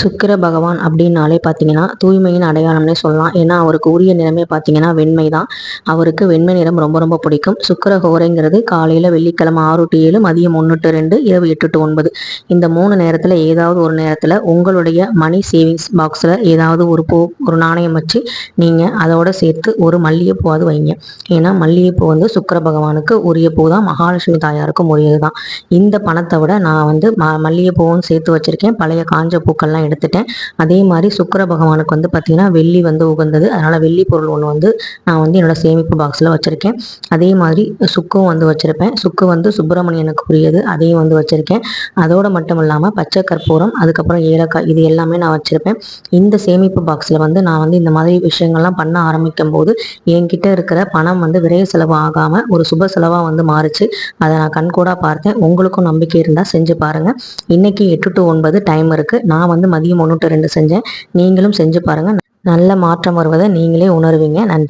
சுக்கிர பகவான் அப்படின்னாலே பார்த்தீங்கன்னா தூய்மையின் அடையாளம்னே சொல்லலாம். ஏன்னா அவருக்கு உரிய நிறமே பார்த்தீங்கன்னா வெண்மை தான். அவருக்கு வெண்மை நிறம் ரொம்ப ரொம்ப பிடிக்கும். சுக்கர ஹோரைங்கிறது காலையில் வெள்ளிக்கிழமை ஆறு டு ஏழு மதியம் ஒன்று டு ரெண்டு இரவு எட்டு டு ஒன்பது. இந்த மூணு நேரத்தில் ஏதாவது ஒரு நேரத்தில் உங்களுடைய மணி சேவிங்ஸ் பாக்ஸில் ஏதாவது ஒரு பூ ஒரு நாணயம் வச்சு நீங்கள் அதோட சேர்த்து ஒரு மல்லிகைப்பூவாவது வைங்க. ஏன்னா மல்லிகைப்பூ வந்து சுக்கிர பகவானுக்கு உரிய பூ தான். மகாலட்சுமி தாயாருக்கும் உரியது தான். இந்த பணத்தை விட நான் வந்து ம மல்லிகைப்பூவும் சேர்த்து வச்சுருக்கேன். பழைய காஞ்ச பூக்கள்லாம் எடுத்துட்டேன். அதே மாதிரி சுக்கிர பகவானுக்கு வந்து பார்த்திங்கன்னா வெள்ளி வந்து உகந்தது. அதனால் வெள்ளி பொருள் ஒன்று வந்து நான் வந்து என்னோடய சேமிப்பு பாக்ஸில் வச்சுருக்கேன். அதே மாதிரி சுக்கும் வந்து வச்சுருப்பேன். சுக்கு வந்து சுப்பிரமணியனுக்கு உரியது. அதையும் வந்து வச்சுருக்கேன். அதோடு மட்டும் இல்லாமல் பச்சை கற்பூரம் அதுக்கப்புறம் ஏலக்காய் இது எல்லாமே நான் வச்சுருப்பேன். இந்த சேமிப்பு பாக்ஸில் வந்து நான் வந்து இந்த மாதிரி விஷயங்கள்லாம் பண்ண ஆரம்பிக்கும் போது என்கிட்ட இருக்கிற பணம் வந்து விரைவு செலவு ஆகாமல் ஒரு சுப செலவாக வந்து மாறுச்சு. அதை நான் கண்கூடாக பார்த்தேன். உங்களுக்கும் நம்பிக்கை இருந்தால் செஞ்சு பாருங்கள் இன்றைக்கி எட்டு டு ஒன்பது டைம் இருக்குது நான் வந்து மதியம் ஒன்று ரெண்டு செஞ்சேன். நீங்களும் செஞ்சு பாருங்கள் நல்ல மாற்றம் வருவதை நீங்களே உணர்வீங்க. நன்றி.